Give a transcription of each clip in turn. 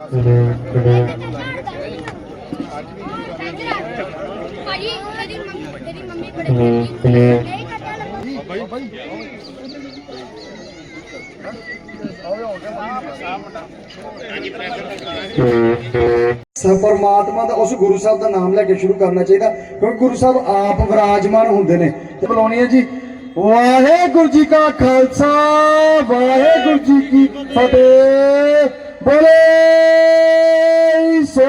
ਭਾਜੀ ਪਰਮਾਤਮਾ ਦਾ ਉਸ ਗੁਰੂ ਸਾਹਿਬ ਦਾ ਨਾਮ ਲੈ ਕੇ ਸ਼ੁਰੂ ਕਰਨਾ ਚਾਹੀਦਾ, ਕਿਉਂਕਿ ਗੁਰੂ ਸਾਹਿਬ ਆਪ ਵਿਰਾਜਮਾਨ ਹੁੰਦੇ ਨੇ। ਤੇ ਬੁਲਾਉਣੀ ਹੈ ਜੀ, ਵਾਹਿਗੁਰੂ ਜੀ ਕਾ ਖਾਲਸਾ, ਵਾਹਿਗੁਰੂ ਜੀ ਕੀ ਫਤਿਹ। ਬੋਲੇ ਸੋ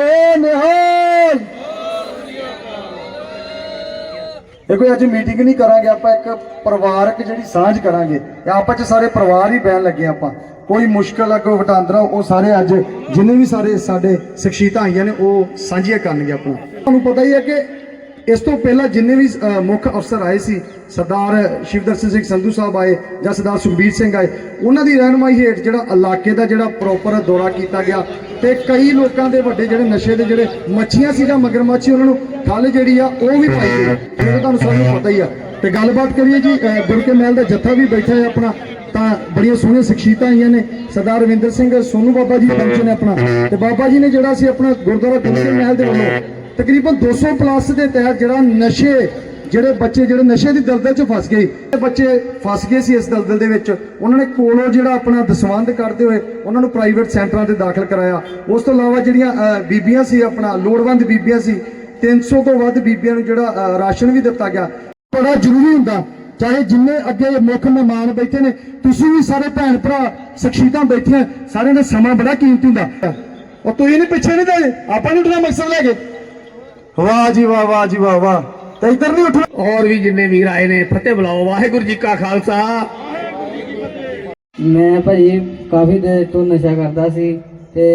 ਦੇਖੋ, ਅੱਜ ਮੀਟਿੰਗ ਨਹੀਂ ਕਰਾਂਗੇ, ਆਪਾਂ ਇੱਕ ਪਰਿਵਾਰਕ ਜਿਹੜੀ ਸਾਂਝ ਕਰਾਂਗੇ। ਆਪਾਂ ਚ ਸਾਰੇ ਪਰਿਵਾਰ ਹੀ ਬਹਿਣ ਲੱਗੇ ਆਪਾਂ। ਕੋਈ ਮੁਸ਼ਕਲ ਆ, ਕੋਈ ਵਟਾਂਦਰਾ, ਉਹ ਸਾਰੇ ਅੱਜ ਜਿੰਨੇ ਵੀ ਸਾਰੇ ਸਾਡੇ ਸ਼ਖਸੀਅਤਾਂ ਆਈਆਂ ਨੇ, ਉਹ ਸਾਂਝੀਆਂ ਕਰਨਗੇ ਆਪਾਂ। ਤੁਹਾਨੂੰ ਪਤਾ ਹੀ ਹੈ ਕਿ ਇਸ ਤੋਂ ਪਹਿਲਾਂ ਜਿੰਨੇ ਵੀ ਮੁੱਖ ਅਫਸਰ ਆਏ ਸੀ, ਸਰਦਾਰ ਸ਼ਿਵਦਰਸ਼ਨ ਸਿੰਘ ਸੰਧੂ ਸਾਹਿਬ ਆਏ ਜਾਂ ਸਰਦਾਰ ਸੁਖਬੀਰ ਸਿੰਘ ਆਏ, ਉਹਨਾਂ ਦੀ ਰਹਿਨਮਾਈ ਹੇਠ ਜਿਹੜਾ ਇਲਾਕੇ ਦਾ ਜਿਹੜਾ ਪ੍ਰੋਪਰ ਦੌਰਾ ਕੀਤਾ ਗਿਆ ਤੇ ਕਈ ਲੋਕਾਂ ਦੇ ਵੱਡੇ ਜਿਹੜੇ ਨਸ਼ੇ ਦੇ ਜਿਹੜੇ ਮੱਛੀਆਂ ਸੀ ਜਾਂ ਮਗਰਮੱਛੀ ਉਹਨਾਂ ਨੂੰ ਠੱਲ ਜਿਹੜੀ ਆ, ਉਹ ਵੀ ਪਾਈ ਗਈ। ਇਹ ਤੁਹਾਨੂੰ ਸਭ ਨੂੰ ਪਤਾ ਹੀ ਆ। ਤੇ ਗੱਲਬਾਤ ਕਰੀਏ ਜੀ ਗੁਰਕੇ ਮਹਿਲ ਦਾ ਜੱਥਾ ਵੀ ਬੈਠਾ ਹੈ ਆਪਣਾ, ਤਾਂ ਬੜੀਆਂ ਸੋਹਣੀਆਂ ਸ਼ਖਸੀਅਤਾਂ ਆਈਆਂ ਨੇ। ਸਰਦਾਰ ਰਵਿੰਦਰ ਸਿੰਘ ਸੋਨੂ ਬਾਬਾ ਜੀ ਪਹੁੰਚੇ ਨੇ ਆਪਣਾ। ਤੇ ਬਾਬਾ ਜੀ ਨੇ ਜਿਹੜਾ ਸੀ ਆਪਣਾ ਗੁਰਦੁਆਰਾ ਗੁਰਕੇ ਮਹਿਲ ਦੇ ਵੱਲੋਂ ਤਕਰੀਬਨ 200 ਪਲੱਸ ਦੇ ਤਹਿਤ ਜਿਹੜਾ ਨਸ਼ੇ, ਜਿਹੜੇ ਬੱਚੇ, ਜਿਹੜੇ ਨਸ਼ੇ ਦੀ ਦਲਦਲ 'ਚ ਫਸ ਗਏ ਬੱਚੇ ਫਸ ਗਏ ਸੀ ਇਸ ਦਲਦਲ ਦੇ ਵਿੱਚ। ਉਹਨਾਂ ਨੇ ਕੋਲੋਂ ਜਿਹੜਾ ਆਪਣਾ ਦਸਵੰਧ ਕਰਦੇ ਹੋਏ ਉਹਨਾਂ ਨੂੰ ਪ੍ਰਾਈਵੇਟ ਸੈਂਟਰਾਂ ਤੇ ਦਾਖਲ ਕਰਾਇਆ। ਉਸ ਤੋਂ ਇਲਾਵਾ ਜਿਹੜੀਆਂ ਬੀਬੀਆਂ ਸੀ, ਆਪਣਾ ਲੋੜਵੰਦ ਬੀਬੀਆਂ ਸੀ 300 ਤੋਂ ਵੱਧ ਬੀਬੀਆਂ ਨੂੰ ਜਿਹੜਾ ਰਾਸ਼ਨ ਵੀ ਦਿੱਤਾ ਗਿਆ। ਬੜਾ ਜ਼ਰੂਰੀ ਹੁੰਦਾ, ਚਾਹੇ ਜਿੰਨੇ ਅੱਗੇ ਮੁੱਖ ਮਹਿਮਾਨ ਬੈਠੇ ਨੇ, ਤੁਸੀਂ ਵੀ ਸਾਰੇ ਭੈਣ ਭਰਾ ਸ਼ਖਸੀਅਤਾਂ ਬੈਠੀਆਂ, ਸਾਰਿਆਂ ਦਾ ਸਮਾਂ ਬੜਾ ਕੀਮਤੀ ਹੁੰਦਾ। ਉਹ ਤੁਸੀਂ ਨਹੀਂ ਪਿੱਛੇ ਨਹੀਂ ਦੇ ਆਪਾਂ ਨੂੰ ਉੱਠਣਾ ਮਕਸਦ ਲੈ ਕੇ। ਵਾਹ ਜੀ ਵਾਹ ਵਾਹ ਜੀ ਵਾਹ ਵਾਹ। ਤੇ ਇੱਧਰ ਨਹੀਂ ਉੱਠਣਾ। ਔਰ ਵੀ ਜਿੰਨੇ ਵੀਰ ਆਏ ਨੇ ਫਤਿਹ ਬੁਲਾਓ। ਵਾਹਿਗੁਰੂ ਜੀ ਕਾ ਖਾਲਸਾ। ਮੈਂ ਭਾਜੀ ਕਾਫੀ ਦੇਰ ਤੋਂ ਨਸ਼ਾ ਕਰਦਾ ਸੀ ਤੇ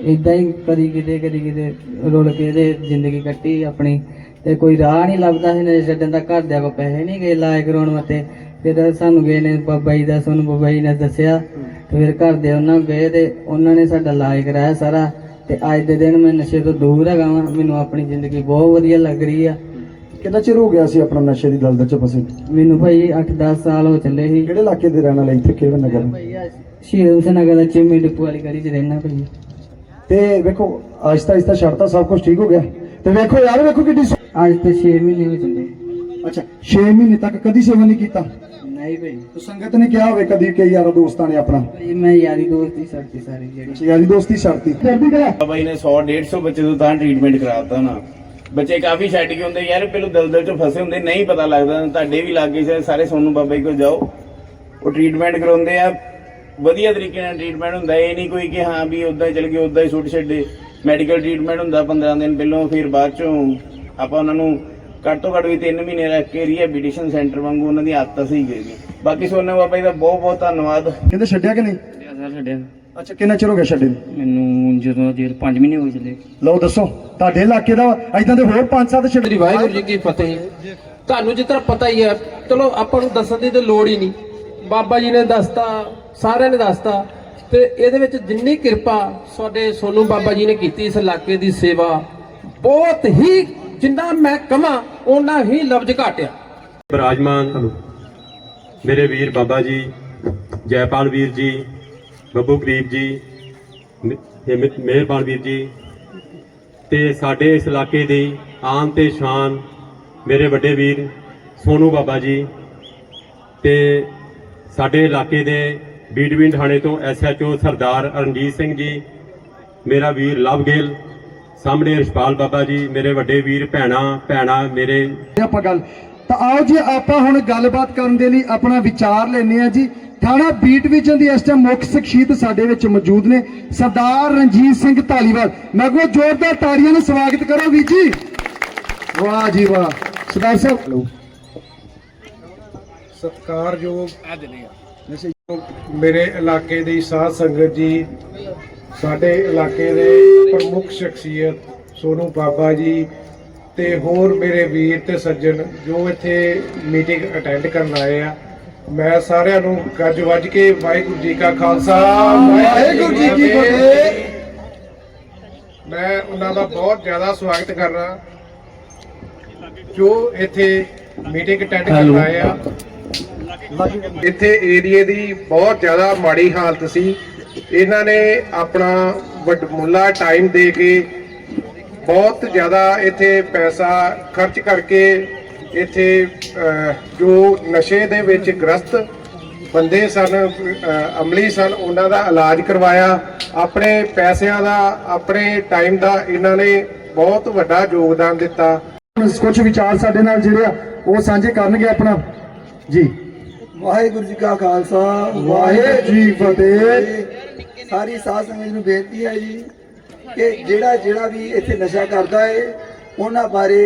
ਇਦਾਂ ਹੀ ਕਦੀ ਕਿਤੇ ਕਦੀ ਕਿਤੇ ਰੁਲ ਕੇ ਤੇ ਜ਼ਿੰਦਗੀ ਕੱਟੀ ਆਪਣੀ। ਤੇ ਕੋਈ ਰਾਹ ਨਹੀਂ ਲੱਭਦਾ ਸੀ ਨਸ਼ਾ ਛੱਡਣ ਦਾ। ਘਰਦਿਆਂ ਕੋ ਪੈਸੇ ਨਹੀਂ ਗਏ ਲਾਇਕ ਕਰਾਉਣ ਵਾਸਤੇ। ਫਿਰ ਸਾਨੂੰ ਗਏ ਨੇ ਬਾਬਾ ਜੀ ਦਾ ਸਾਨੂੰ ਬਾਬਾ ਜੀ ਨੇ ਦੱਸਿਆ। ਤੇ ਫਿਰ ਘਰ ਦੇ ਉਹਨਾਂ ਗਏ ਤੇ ਉਹਨਾਂ ਨੇ ਸਾਡਾ ਇਲਾਜ ਕਰਾਇਆ ਸਾਰਾ। ਤੇ ਅੱਜ ਦੇ ਦਿਨ ਮੈਂ ਨਸ਼ੇ ਤੋਂ ਦੂਰ ਹੈਗਾ ਵਾਂ। ਮੈਨੂੰ ਆਪਣੀ ਜ਼ਿੰਦਗੀ ਬਹੁਤ ਵਧੀਆ ਲੱਗ ਰਹੀ ਆ। ਕਿੰਨਾ ਚਿਰ ਹੋ ਗਿਆ ਸੀ ਆਪਣਾ ਨਸ਼ੇ ਦੀ ਦਲਦਲ ਚ ਫਸੇ? ਮੈਨੂੰ ਭਾਈ 8-10 ਸਾਲ ਹੋ ਚੱਲੇ ਸੀ। ਕਿਹੜੇ ਇਲਾਕੇ ਦੇ ਰਹਿਣ ਵਾਲੇ ਇੱਥੇ? ਕਿਹੜਾ ਨਗਰ? ਸ਼ਹੀਦ ਹੁਸੈਨ ਨਗਰ ਦਾ ਚਿਮੀ ਡਿਪੂ ਵਾਲੀ ਗਲੀ 'ਚ ਰਹਿਣਾ ਭਾਈ। ਤੇ ਵੇਖੋ ਆਹਿਸਤਾ ਆਹਿਸਤਾ ਛੱਡਤਾ ਸਭ ਕੁਝ ਠੀਕ ਹੋ ਗਿਆ? ਤੇ ਵੇਖੋ ਯਾਰ ਵੇਖੋ ਕਿੱਡੀ ਅੱਜ ਤੇ 6 ਮਹੀਨੇ ਹੋ ਚੱਲੇ। ਅੱਛਾ 6 ਮਹੀਨੇ ਤੱਕ ਕਦੀ ਸੇਵਾ ਨਹੀਂ ਕੀਤਾ? ਨਹੀਂ ਭਾਈ। ਤੇ ਸੰਗਤ ਨੇ ਕਿਹਾ ਹੋਵੇ ਕਦੀ ਕਈ ਯਾਰਾਂ ਦੋਸਤਾਂ ਨੇ ਆਪਣਾ। ਭਾਈ ਮੈਂ ਯਾਰੀ ਦੋਸਤੀ ਸਰਤੀ ਸਾਰੀ ਜਿਹੜੀ। ਯਾਰੀ ਦੋਸਤੀ ਛੱਡਤੀ। ਕਰਦੀ ਕਰਾ ਜੀ ਨੇ 100 150 ਬੱਚੇ ਤੋਂ ਤਾਂ ਟ੍ਰੀਟਮੈਂਟ ਕਰਾਤਾ ਨਾ। ਬੱਚੇ ਕਾਫੀ ਛੱਡ ਕੇ ਹੁੰਦੇ ਯਾਰ ਪਹਿਲਾਂ ਦਲਦਲ ਚ ਫਸੇ ਹੁੰਦੇ ਨਹੀਂ ਪਤਾ ਲੱਗਦਾ ਤੁਹਾਡੇ ਵੀ ਲੱਗੇ ਸਾਰੇ ਸੋਨੂੰ ਬਾਬਾ ਜੀ ਕੋਲ ਜਾਓ। ਉਹ ਟ੍ਰੀਟਮੈਂਟ ਕਰਾਉਂਦੇ ਆ। ਵਧੀਆ ਤਰੀਕੇ ਨਾਲ ਟ੍ਰੀਟਮੈਂਟ ਹੁੰਦਾ ਇਹ ਨਹੀਂ ਕੋਈ ਕਿ ਹਾਂ ਵੀ ਉਦਾਂ ਹੀ ਚਲ ਗਏ ਉਦਾਂ ਹੀ ਸੁੱਟ ਛੱਡੇ। ਮੈਡੀਕਲ ਟ੍ਰੀਟਮੈਂਟ ਹੁੰਦਾ 15 ਦਿਨ ਪਹਿਲਾਂ ਫਿਰ ਬਾਅਦ ਚੋਂ ਆਪਾਂ ਉਹਨਾਂ ਨੂੰ ਘੱਟ ਤੋਂ ਘੱਟ ਵੀ 3 ਮਹੀਨੇ ਰੱਖ ਕੇ ਰੀਹੈਬਿਲਿਟੇਸ਼ਨ ਸੈਂਟਰ ਵਾਂਗੂ ਉਹਨਾਂ ਦੀ ਆਦਤਾਂ ਸਹੀ ਗਈ ਬਾਕੀ ਸੋਨੇ ਬਾਬਾ ਜੀ ਦਾ ਬਹੁਤ ਬਹੁਤ ਧੰਨਵਾਦ। ਕਹਿੰਦੇ ਛੱਡਿਆ ਕਿ ਨਹੀਂ? ਸਰ ਛੱਡਿਆ। ਅੱਛਾ ਕਿੰਨਾ ਚਿਰ ਹੋ ਗਿਆ ਛੱਡੇ ਨੂੰ? ਮੈਨੂੰ ਜਦੋਂ ਜੇਰ 5 ਮਹੀਨੇ ਹੋ ਚੱਲੇ। ਲਓ ਦੱਸੋ ਤੁਹਾਡੇ ਇਲਾਕੇ ਦਾ ਐਦਾਂ ਦੇ ਹੋਰ ਪੰਜ ਸੱਤ ਛੱਡੇ। ਸ੍ਰੀ ਵਾਹਿਗੁਰੂ ਜੀ ਕੀ ਫਤਿਹ। ਤੁਹਾਨੂੰ ਜਿਸ ਤਰ੍ਹਾਂ ਪਤਾ ਹੀ ਹੈ ਚਲੋ ਆਪਾਂ ਨੂੰ ਦੱਸਣ ਦੀ ਤੇ ਲੋੜ ਹੀ ਨਹੀਂ। ਬਾਬਾ ਜੀ ਨੇ ਦੱਸਤਾ ਸਾਰਿਆਂ ਨੇ ਦੱਸਤਾ। ਤੇ ਇਹਦੇ ਵਿੱਚ ਜਿੰਨੀ ਕਿਰਪਾ ਸਾਡੇ ਸੋਨੂ ਬਾਬਾ ਜੀ ਨੇ ਕੀਤੀ ਇਸ ਇਲਾਕੇ ਦੀ ਸੇਵਾ ਬਹੁਤ ਹੀ ਜਿੰਨਾ ਮੈਂ ਕਵਾਂ ਉਹਨਾਂ ਹੀ ਲਫ਼ਜ਼ ਘਾਟਿਆ। ਬਰਾਜਮਾਨ ਮੇਰੇ ਵੀਰ ਬਾਬਾ ਜੀ, ਜੈਪਾਲ ਵੀਰ ਜੀ, ਬੱਬੂ ਗਰੀਬ ਜੀ ਮਿਹਰਬਾਨ ਵੀਰ ਜੀ, ਤੇ ਸਾਡੇ ਇਸ ਇਲਾਕੇ ਦੀ ਆਨ ਤੇ ਸ਼ਾਨ ਮੇਰੇ ਵੱਡੇ ਵੀਰ ਸੋਨੂ ਬਾਬਾ ਜੀ, ਤੇ ਸਾਡੇ ਇਲਾਕੇ ਦੇ ਬੀਡਵਿੰਡ ਥਾਣੇ ਤੋਂ ਐਸਐਚਓ ਸਰਦਾਰ ਰਣਜੀਤ ਸਿੰਘ ਜੀ, ਮੇਰਾ ਵੀਰ ਲਵਗੇਲ ਸਾਹਮਣੇ ਰਿਸ਼ਪਾਲ ਬਾਬਾ ਜੀ ਮੇਰੇ ਵੱਡੇ ਵੀਰ ਭੈਣਾ ਭੈਣਾ ਮੇਰੇ ਆਪਾਂ ਗੱਲ ਤਾਂ ਆਓ ਜੀ ਆਪਾਂ ਹੁਣ ਗੱਲਬਾਤ ਕਰਨ ਦੇ ਲਈ ਆਪਣਾ ਵਿਚਾਰ ਲੈਣੇ ਆ ਜੀ। ਥਾਣਾ ਬੀਟ ਵਿਜਨ ਦੀ ਇਸ ਟਾਈਮ ਮੁੱਖ ਸ਼ਖਸੀਅਤ ਸਾਡੇ ਵਿੱਚ ਮੌਜੂਦ ਨੇ ਸਰਦਾਰ ਰਣਜੀਤ ਸਿੰਘ ਧਾਲੀਵਾਲ। ਮੈਂ ਕੋ ਜ਼ੋਰਦਾਰ ਤਾੜੀਆਂ ਨਾਲ ਸਵਾਗਤ ਕਰੋ ਵੀ ਜੀ। ਵਾਹ ਜੀ ਵਾਹ। ਸਰਦਾਰ ਸਾਹਿਬ। ਸਤਿਕਾਰਯੋਗ ਮੇਰੇ ਇਲਾਕੇ ਦੀ ਸਾਧ ਸੰਗਤ ਜੀ ਸਾਡੇ ਇਲਾਕੇ ਦੇ ਪ੍ਰਮੁੱਖ ਸ਼ਖਸੀਅਤ ਸੋਨੂ ਬਾਬਾ ਜੀ ਤੇ ਹੋਰ ਮੇਰੇ ਵੀਰ ਤੇ ਸੱਜਣ ਜੋ ਇੱਥੇ ਮੀਟਿੰਗ ਅਟੈਂਡ ਕਰਨ ਆਏ ਆ। ਮੈਂ ਸਾਰਿਆਂ ਨੂੰ ਗੱਜ ਵੱਜ ਕੇ ਵਾਹਿਗੁਰੂ ਜੀ ਕਾ ਖਾਲਸਾ ਵਾਹਿਗੁਰੂ ਜੀ ਕੀ ਫਤਿਹ। ਮੈਂ ਉਹਨਾਂ ਦਾ ਬਹੁਤ ਜ਼ਿਆਦਾ ਸਵਾਗਤ ਕਰਨਾ ਜੋ ਇੱਥੇ ਮੀਟਿੰਗ ਅਟੈਂਡ ਕਰਨ ਆਏ ਆ। ਇੱਥੇ ਏਰੀਏ ਦੀ ਬਹੁਤ ਜ਼ਿਆਦਾ ਮਾੜੀ ਹਾਲਤ ਸੀ। ਇਹਨਾਂ ਨੇ ਆਪਣਾ ਵੱਡਮੁੱਲਾ ਟਾਈਮ ਦੇ ਕੇ ਬਹੁਤ ਜ਼ਿਆਦਾ ਇੱਥੇ ਪੈਸਾ ਖਰਚ ਕਰਕੇ ਇੱਥੇ ਜੋ ਨਸ਼ੇ ਦੇ ਵਿੱਚ ਗ੍ਰਸਤ ਬੰਦੇ ਸਨ ਅਮਲੀ ਸਨ ਉਹਨਾਂ ਦਾ ਇਲਾਜ ਕਰਵਾਇਆ। ਆਪਣੇ ਪੈਸਿਆਂ ਦਾ ਆਪਣੇ ਟਾਈਮ ਦਾ ਇਹਨਾਂ ਨੇ ਬਹੁਤ ਵੱਡਾ ਯੋਗਦਾਨ ਦਿੱਤਾ। ਕੁਝ ਵਿਚਾਰ ਸਾਡੇ ਨਾਲ ਜਿਹੜੇ ਆ ਉਹ ਸਾਂਝੇ ਕਰਨਗੇ ਆਪਣਾ। ਜੀ। ਵਾਹਿਗੁਰੂ ਜੀ ਕਾ ਖਾਲਸਾ ਵਾਹਿਗੁਰੂ ਜੀ ਫਤਿਹ। ਸਾਰੀ ਸਾਧ ਸੰਗਤ ਨੂੰ ਬੇਨਤੀ ਹੈ ਜੀ ਕਿ ਜਿਹੜਾ ਜਿਹੜਾ ਵੀ ਇੱਥੇ ਨਸ਼ਾ ਕਰਦਾ ਹੈ ਉਹਨਾਂ ਬਾਰੇ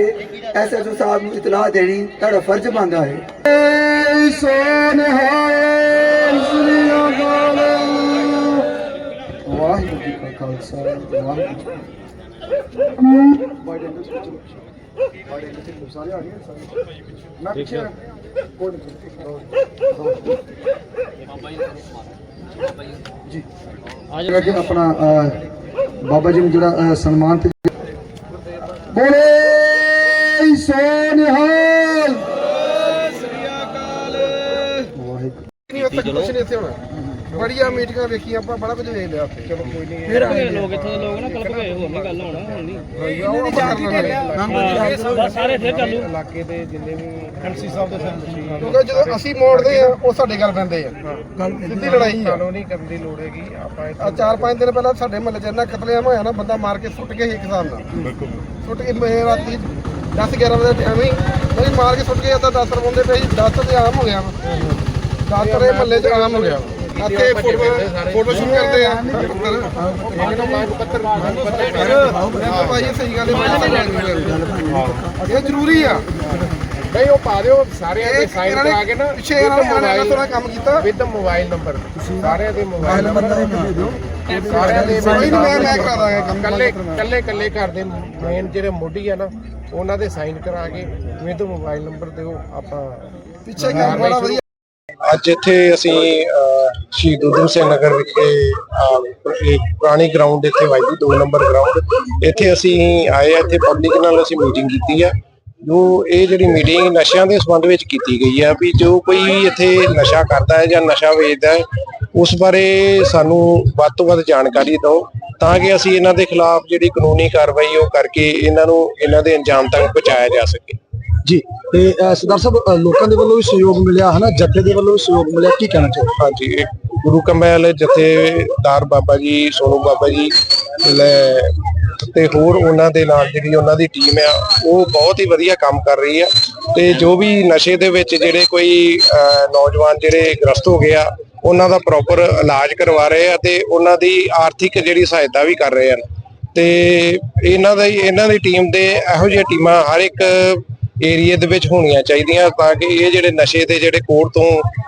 ਐਸਐਸਓ ਸਾਹਿਬ ਨੂੰ ਇਤਲਾਹ ਦੇਣੀ ਤੁਹਾਡਾ ਫਰਜ਼ ਬਣਦਾ ਹੈ ਏ ਸੋਨਿਹਾਲ ਸ੍ਰੀ ਅਕਾਲ ਵਾਹਿਗੁਰੂ ਜੀ ਕਾ ਖਾਲਸਾ ਵਾਹਿਗੁਰੂ ਜੀ ਕੀ ਫਤਿਹ। ਜੀ। ਆਪਣਾ ਅਹ, ਬਾਬਾ ਜੀ ਨੂੰ ਜਿਹੜਾ ਸਨਮਾਨ ਤੇ ਬੋਲੇ ਸੋ ਨਿਹਾਲ ਵਾਹਿਗੁਰੂ। ਨਹੀਂ ਉੱਥੇ ਕੁਝ ਨਹੀਂ ਇੱਥੇ ਹੋਣਾ। ਬੜੀਆਂ ਮੀਟਿੰਗਾਂ ਵੇਖੀਆਂ ਆਪਾਂ ਬੜਾ ਕੁਝ ਵੇਖ ਲਿਆ ਉੱਥੇ। ਚਲੋ ਕੋਈ ਨਹੀਂ। ਫਿਰ ਲੋਕ ਇੱਥੋਂ ਦੇ ਲੋਕ ਨਾ ਕਲਪ ਗਏ ਹੋਰ ਨਹੀਂ ਗੱਲ ਹੋਣਾ ਹੁਣ ਨਹੀਂ। ਸਾਰੇ ਫਿਰ ਚੱਲੂ ਇਲਾਕੇ ਦੇ ਜਿੰਨੇ ਵੀ ਐਮਸੀ ਸਾਹਿਬ ਦੇ ਸੈਂਟਰ ਕਿਉਂਕਿ ਜਦੋਂ ਅਸੀਂ ਮੋੜਦੇ ਆ ਉਹ ਸਾਡੇ ਗੱਲ ਪੈਂਦੇ ਆ। ਸਿੱਧੀ ਲੜਾਈ ਆ। ਕਾਨੂੰਨੀ ਕਰਨ ਦੀ ਲੋੜ ਹੈਗੀ ਆਪਾਂ ਚਾਰ ਪੰਜ ਦਿਨ ਪਹਿਲਾਂ ਸਾਡੇ ਮਹੱਲੇ 'ਚ ਇੰਨਾ ਕਤਲੇਆਮ ਹੋਇਆ ਨਾ ਬੰਦਾ ਮਾਰ ਕੇ ਸੁੱਟ ਕੇ ਇੱਕ ਹਿਸਾਬ ਨਾਲ। ਬਿਲਕੁਲ। ਸੁੱਟ ਕੇ ਮੈਂ ਰਾਤੀ 10 11 ਵਜੇ ਟਾਈਮ ਹੀ ਨਹੀਂ ਮਾਰ ਕੇ ਸੁੱਟ ਕੇ ਤਾਂ 10 ਰਵਾਉਂਦੇ ਪਏ 10 ਤੇ ਆਮ ਹੋ ਗਿਆ ਵਾ। ਦਾਤਰੇ ਮਹੱਲੇ 'ਚ ਆਮ ਹੋ ਗਿਆ। ਇੱਥੇ ਫੋਟੋ ਫੋਟੋ ਸ਼ੂਟ ਕਰਦੇ ਆ। ਭਾਈ ਇਹ ਸਹੀ ਗੱਲ ਹੈ ਇਹ ਜ਼ਰੂਰੀ ਆ। ਨਹੀਂ ਉਹ ਪਾ ਦਿਓ ਸਾਰਿਆਂ ਦੇ ਸਾਈਨ ਕਰਾ ਕੇ ਨਾ ਪਿੱਛੇ ਇਹਨਾਂ ਨੇ ਥੋੜਾ ਕੰਮ ਕੀਤਾ। ਵਿਦ ਮੋਬਾਈਲ ਨੰਬਰ ਸਾਰਿਆਂ ਦੇ ਮੋਬਾਈਲ ਨੰਬਰ ਦੇ ਦਿਓ। ਸਾਰਿਆਂ ਦੇ ਕੋਈ ਨਹੀਂ ਮੈਂ ਮੈਂ ਕਰਾ ਦਾਂਗਾ ਕੰਮ ਕੱਲੇ ਕੱਲੇ ਕੱਲੇ ਘਰ ਦੇ ਮੇਨ ਜਿਹੜੇ ਮੋਢੀ ਆ ਨਾ ਉਹਨਾਂ ਦੇ ਸਾਈਨ ਕਰਾ ਕੇ ਵਿਦ ਮੋਬਾਈਲ ਨੰਬਰ ਦਿਓ ਆਪਾਂ ਪਿੱਛੇ ਕੰਮ ਬੜਾ ਵਧੀਆ। ਅੱਜ ਇੱਥੇ ਅਸੀਂ ਸ਼ਹੀਦ ਊਧਮ ਸਿੰਘ ਨਗਰ ਵਿਖੇ ਇੱਕ ਪੁਰਾਣੀ ਗਰਾਊਂਡ ਇੱਥੇ ਵਾਜਦੀ 2 ਨੰਬਰ ਗਰਾਊਂਡ ਇੱਥੇ ਅਸੀਂ ਆਏ ਆ ਇੱਥੇ ਪਬਲਿਕ ਨਾਲ ਅਸੀਂ ਮੀਟਿੰਗ ਕੀਤੀ ਆ। ਜੋ ਇਹ ਜਿਹੜੀ ਮੀਟਿੰਗ ਨਸ਼ਿਆਂ ਦੇ ਸੰਬੰਧ ਵਿੱਚ ਕੀਤੀ ਗਈ ਆ ਵੀ ਜੋ ਕੋਈ ਇੱਥੇ ਨਸ਼ਾ ਕਰਦਾ ਹੈ ਜਾਂ ਨਸ਼ਾ ਵੇਚਦਾ ਹੈ ਉਸ ਬਾਰੇ ਸਾਨੂੰ ਵੱਧ ਤੋਂ ਵੱਧ ਜਾਣਕਾਰੀ ਦਿਓ ਤਾਂ ਕਿ ਅਸੀਂ ਇਹਨਾਂ ਦੇ ਖਿਲਾਫ ਜਿਹੜੀ ਕਾਨੂੰਨੀ ਕਾਰਵਾਈ ਉਹ ਕਰਕੇ ਇਹਨਾਂ ਨੂੰ ਇਹਨਾਂ ਦੇ ਅੰਜਾਮ ਤੱਕ ਪਹੁੰਚਾਇਆ ਜਾ ਸਕੇ। ਜੀ ਤੇ ਸਰਦਾਰ ਸਾਹਿਬ ਲੋਕਾਂ ਦੇ ਵੱਲੋਂ ਵੀ ਸਹਿਯੋਗ ਮਿਲਿਆ ਹਨਾ? ਜੱਥੇ ਦੇ ਵੱਲੋਂ ਵੀ ਸਹਿਯੋਗ ਮਿਲਿਆ ਕੀ ਕਹਿਣਾ ਚਾਹੋਗੇ? ਹਾਂਜੀ ਗੁਰੂ ਕੰਬੈਲ ਜਥੇਦਾਰ ਬਾਬਾ ਜੀ, ਸੋਨੂ ਬਾਬਾ ਜੀ ਲੈ ਤੇ ਹੋਰ ਉਹਨਾਂ ਦੇ ਨਾਲ ਜਿਹੜੀ ਉਹਨਾਂ ਦੀ ਟੀਮ ਆ, ਉਹ ਬਹੁਤ ਹੀ ਵਧੀਆ ਕੰਮ ਕਰ ਰਹੀ ਆ। ਤੇ ਜੋ ਵੀ ਨਸ਼ੇ ਦੇ ਵਿੱਚ ਜਿਹੜੇ ਕੋਈ ਨੌਜਵਾਨ ਜਿਹੜੇ ਗ੍ਰਸਤ ਹੋ ਗਏ ਆ, ਉਹਨਾਂ ਦਾ ਪ੍ਰੋਪਰ ਇਲਾਜ ਕਰਵਾ ਰਹੇ ਆ ਤੇ ਉਹਨਾਂ ਦੀ ਆਰਥਿਕ ਜਿਹੜੀ ਸਹਾਇਤਾ ਵੀ ਕਰ ਰਹੇ ਹਨ। ਤੇ ਇਹਨਾਂ ਦਾ ਇਹਨਾਂ ਦੀ ਟੀਮ ਦੇ ਇਹੋ ਜਿਹੀਆਂ ਟੀਮਾਂ ਹਰ ਇੱਕ ਏਰੀਏ ਦੇ ਵਿੱਚ ਹੋਣੀਆਂ ਚਾਹੀਦੀਆਂ ਤਾਂ ਕਿ ਇਹ ਜਿਹੜੇ ਨਸ਼ੇ ਦੇ ਜਿਹੜੇ ਕੋੜ ਤੋਂ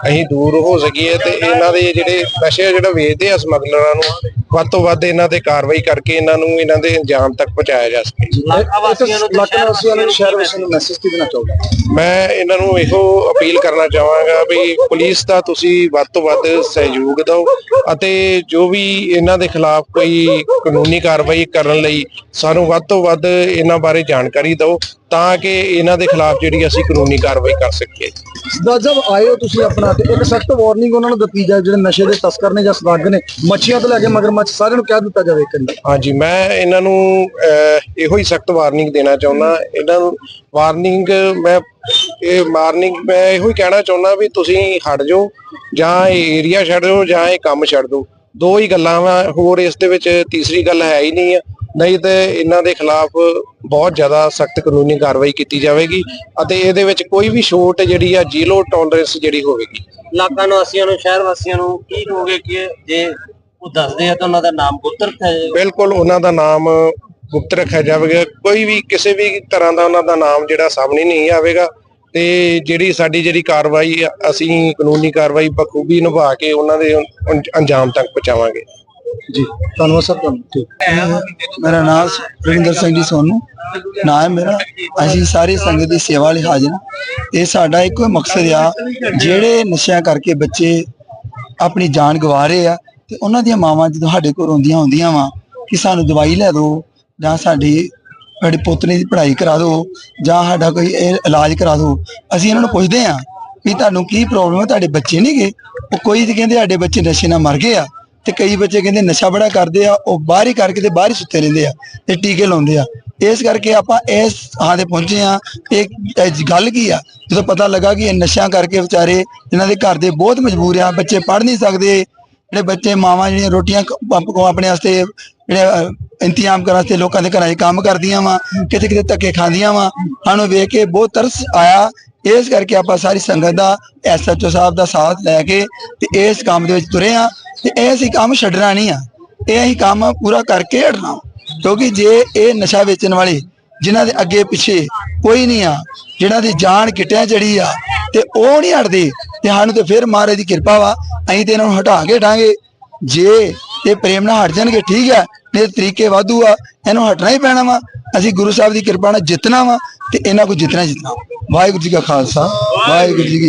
ਅਸੀਂ ਦੂਰ ਹੋ ਸਕੀਏ ਤੇ ਇਹਨਾਂ ਦੇ ਜਿਹੜੇ ਨਸ਼ੇ ਜਿਹੜਾ ਵੇਚਦੇ ਆ ਸਮਗਲਰਾਂ ਨੂੰ ਵੱਧ ਤੋਂ ਵੱਧ ਇਹਨਾਂ ਤੇ ਕਾਰਵਾਈ ਕਰਕੇ ਇਹਨਾਂ ਨੂੰ ਇਹਨਾਂ ਦੇ ਅੰਜਾਮ ਤੱਕ ਪਹੁੰਚਾਇਆ ਜਾ ਸਕੇ। ਇਲਾਕਾ ਵਾਸੀਆਂ ਨੂੰ ਸ਼ਹਿਰ ਵਾਸੀਆਂ ਨੂੰ ਮੈਸੇਜ ਕੀ ਦੇਣਾ ਚਾਹੋਗੇ? ਮੈਂ ਇਹਨਾਂ ਨੂੰ ਇਹੋ ਅਪੀਲ ਕਰਨਾ ਚਾਹਾਂਗਾ ਵੀ ਪੁਲਿਸ ਦਾ ਤੁਸੀਂ ਵੱਧ ਤੋਂ ਵੱਧ ਸਹਿਯੋਗ ਦਿਓ ਅਤੇ ਜੋ ਵੀ ਇਹਨਾਂ ਦੇ ਖਿਲਾਫ ਕੋਈ ਕਾਨੂੰਨੀ ਕਾਰਵਾਈ ਕਰਨ ਲਈ ਸਾਨੂੰ ਵੱਧ ਤੋਂ ਵੱਧ ਇਹਨਾਂ ਬਾਰੇ ਜਾਣਕਾਰੀ ਦਿਓ ਤਾਂ ਕਿ ਇਹਨਾਂ ਦੇ ਖਿਲਾਫ ਜਿਹੜੀ ਅਸੀਂ ਕਾਨੂੰਨੀ ਕਾਰਵਾਈ ਕਰ ਸਕੀਏ। ਸਾਹਿਬ ਆਏ ਹੋ ਤੁਸੀਂ ਆਪਣਾ ਤੇ ਇੱਕ ਸਖਤ ਵਾਰਨਿੰਗ ਉਹਨਾਂ ਨੂੰ ਦਿੱਤੀ ਜਾਏ ਜਿਹੜੇ ਨਸ਼ੇ ਦੇ ਤਸਕਰ ਨੇ ਜਾਂ ਸਦਾਗ ਨੇ ਮੱਛੀਆਂ ਤੋਂ ਲੈ ਕੇ ਮਗਰਮੱਛ ਸਾਰਿਆਂ ਨੂੰ ਕਹਿ ਦਿੱਤਾ ਜਾਵੇ ਕਰੀ ਹਾਂਜੀ ਮੈਂ ਇਹਨਾਂ ਨੂੰ ਇਹੋ ਹੀ ਸਖਤ ਵਾਰਨਿੰਗ ਦੇਣਾ ਚਾਹੁੰਦਾ। ਇਹਨਾਂ ਨੂੰ ਵਾਰਨਿੰਗ ਮੈਂ ਇਹ ਵਾਰਨਿੰਗ ਮੈਂ ਇਹੋ ਹੀ ਕਹਿਣਾ ਚਾਹੁੰਦਾ ਵੀ ਤੁਸੀਂ ਹਟ ਜਾਓ ਜਾਂ ਇਹ ਏਰੀਆ ਛੱਡ ਦਿਓ ਜਾਂ ਇਹ ਕੰਮ ਛੱਡ ਦਿਓ। ਦੋ ਹੀ ਗੱਲਾਂ ਹੋਰ ਇਸ ਦੇ ਵਿੱਚ ਤੀਸਰੀ ਗੱਲ ਹੈ ਹੀ ਨਹੀਂ ਆ। ਨਹੀਂ ਤੇ ਇਹਨਾਂ ਦੇ ਖਿਲਾਫ ਬਹੁਤ ਜ਼ਿਆਦਾ ਸਖਤ ਕਾਨੂੰਨੀ ਕਾਰਵਾਈ ਕੀਤੀ ਜਾਵੇਗੀ ਅਤੇ ਇਹਦੇ ਵਿੱਚ ਕੋਈ ਵੀ ਛੋਟ ਜਿਹੜੀ ਆ ਜ਼ੀਰੋ ਟੋਲਰੈਂਸ ਜਿਹੜੀ ਹੋਵੇਗੀ। ਇਲਾਕਾ ਨਿਵਾਸੀਆਂ ਨੂੰ ਸ਼ਹਿਰ ਵਾਸੀਆਂ ਨੂੰ ਕੀ ਕਹੋਗੇ ਕਿ ਜੇ ਉਹ ਦੱਸਦੇ ਆ ਤਾਂ ਉਹਨਾਂ ਦਾ ਨਾਮ ਗੁੱਤਰ ਹੈ ਬਿਲਕੁਲ ਉਹਨਾਂ ਦਾ ਨਾਮ ਗੁਪਤ ਰੱਖਿਆ ਜਾਵੇਗਾ। ਕੋਈ ਵੀ ਕਿਸੇ ਵੀ ਤਰ੍ਹਾਂ ਦਾ ਉਹਨਾਂ ਦਾ ਨਾਮ ਜਿਹੜਾ ਸਾਹਮਣੇ ਨਹੀਂ ਆਵੇਗਾ ਤੇ ਜਿਹੜੀ ਸਾਡੀ ਜਿਹੜੀ ਕਾਰਵਾਈ ਅਸੀਂ ਕਾਨੂੰਨੀ ਕਾਰਵਾਈ ਬਖੂਬੀ ਨਿਭਾ ਕੇ ਉਹਨਾਂ ਦੇ ਅੰਜ- ਅੰਜਾਮ ਤੱਕ ਪਹੁੰਚਾਵਾਂਗੇ। ਜੀ, ਧੰਨਵਾਦ ਸਰ ਤੁਹਾਨੂੰ ਠੀਕ ਮੇਰਾ ਨਾਮ ਰਵਿੰਦਰ ਸਿੰਘ ਜੀ ਸੋਨੂ। ਨਾਮ ਮੇਰਾ। ਅਸੀਂ ਸਾਰੀ ਸੰਗਤ ਦੀ ਸੇਵਾ ਲਈ ਹਾਜ਼ਰ ਇਹ ਸਾਡਾ ਇੱਕੋ ਮਕਸਦ ਆ, ਜਿਹੜੇ ਨਸ਼ਿਆਂ ਕਰਕੇ ਬੱਚੇ ਆਪਣੀ ਜਾਨ ਗਵਾ ਰਹੇ ਆ, ਤੇ ਉਹਨਾਂ ਦੀਆਂ ਮਾਵਾਂ ਜਦੋਂ ਸਾਡੇ ਕੋਲ ਆਉਂਦੀਆਂ ਹੁੰਦੀਆਂ ਵਾ ਕਿ ਸਾਨੂੰ ਦਵਾਈ ਲੈ ਦਿਓ, ਜਾਂ ਸਾਡੀ, ਸਾਡੇ ਪੋਤਰੇ ਦੀ ਪੜ੍ਹਾਈ ਕਰਾ ਦਿਓ, ਜਾਂ ਸਾਡਾ ਕੋਈ ਇਹ ਇਲਾਜ ਕਰਾ ਦਿਓ, ਅਸੀਂ ਇਹਨਾਂ ਨੂੰ ਪੁੱਛਦੇ ਆ ਵੀ ਤੁਹਾਨੂੰ ਕੀ ਪ੍ਰੋਬਲਮ ਹੈ ਤੁਹਾਡੇ ਬੱਚੇ ਨਹੀਂ ਗਏ ਉਹ ਕੋਈ ਤੇ ਕਹਿੰਦੇ ਸਾਡੇ ਬੱਚੇ ਨਸ਼ੇ ਨਾਲ ਮਰ ਗਏ ਆ। ਤੇ ਕਈ ਬੱਚੇ ਕਹਿੰਦੇ ਨਸ਼ਾ ਬੜਾ ਕਰਦੇ ਆ, ਉਹ ਬਾਹਰ ਹੀ ਕਰਕੇ ਤੇ ਬਾਹਰ ਹੀ ਸੁੱਤੇ ਰਹਿੰਦੇ ਆ ਤੇ ਟੀਕੇ ਲਾਉਂਦੇ ਆ। ਇਸ ਕਰਕੇ ਆਪਾਂ ਇਸ ਥਾਂ ਤੇ ਪਹੁੰਚੇ ਆ ਇਹ ਗੱਲ ਕੀ ਆ? ਜਦੋਂ ਪਤਾ ਲੱਗਾ ਕਿ ਇਹ ਨਸ਼ਿਆਂ ਕਰਕੇ ਵਿਚਾਰੇ ਇਹਨਾਂ ਦੇ ਘਰ ਦੇ ਬਹੁਤ ਮਜਬੂਰ ਆ, ਬੱਚੇ ਪੜ੍ਹ ਨਹੀਂ ਸਕਦੇ, ਜਿਹੜੇ ਬੱਚੇ ਮਾਵਾਂ ਜਿਹੜੀਆਂ ਰੋਟੀਆਂ ਆਪਣੇ ਵਾਸਤੇ ਜਿਹੜੇ ਇੰਤਜ਼ਾਮ ਕਰਨ ਵਾਸਤੇ ਲੋਕਾਂ ਦੇ ਘਰਾਂ 'ਚ ਕੰਮ ਕਰਦੀਆਂ ਵਾ, ਕਿਤੇ ਕਿਤੇ ਧੱਕੇ ਖਾਂਦੀਆਂ ਵਾ, ਸਾਨੂੰ ਵੇਖ ਕੇ ਬਹੁਤ ਤਰਸ ਆਇਆ। ਇਸ ਕਰਕੇ ਆਪਾਂ ਸਾਰੀ ਸੰਗਤ ਦਾ ਐਸਐਚਓ ਸਾਹਿਬ ਦਾ ਸਾਥ ਲੈ ਕੇ ਤੇ ਇਸ ਕੰਮ ਦੇ ਵਿੱਚ ਤੁਰੇ ਆ ਤੇ ਇਹ ਅਸੀਂ ਕੰਮ ਛੱਡਣਾ ਨਹੀਂ ਆ। ਇਹ ਅਸੀਂ ਕੰਮ ਪੂਰਾ ਕਰਕੇ ਹਟਣਾ। ਕਿਉਂਕਿ ਜੇ ਇਹ ਨਸ਼ਾ ਵੇਚਣ ਵਾਲੇ ਜਿਨ੍ਹਾਂ ਦੇ ਅੱਗੇ ਪਿੱਛੇ ਕੋਈ ਨਹੀਂ ਆ ਜਿਹਨਾਂ ਦੀ ਜਾਨ ਕਿਟਿਆਂ ਚੜੀ ਆ, ਤੇ ਉਹ ਨਹੀਂ ਹਟਦੇ, ਤੇ ਸਾਨੂੰ ਤੇ ਫਿਰ ਮਹਾਰਾਜ ਦੀ ਕਿਰਪਾ ਵਾ। ਅਸੀਂ ਤੇ ਇਹਨਾਂ ਨੂੰ ਹਟਾ ਕੇ ਹਟਾਂਗੇ ਜੇ ਇਹ ਪ੍ਰੇਮ ਨਾਲ ਹਟ ਜਾਣਗੇ, ਠੀਕ ਹੈ ਨਹੀਂ ਤਰੀਕੇ ਵਾਧੂ ਆ। ਇਹਨੂੰ ਹਟਣਾ ਹੀ ਪੈਣਾ ਵਾ। ਅਸੀਂ ਗੁਰੂ ਸਾਹਿਬ ਦੀ ਕਿਰਪਾ ਨਾਲ ਜਿੱਤਣਾ ਵਾ, ਤੇ ਇਹਨਾਂ ਕੋ ਜਿੱਤਣਾ ਹੀ ਜਿੱਤਣਾ। ਵਾਹਿਗੁਰੂ ਜੀ ਕਾ ਖਾਲਸਾ। ਵਾਹਿਗੁਰੂ ਜੀ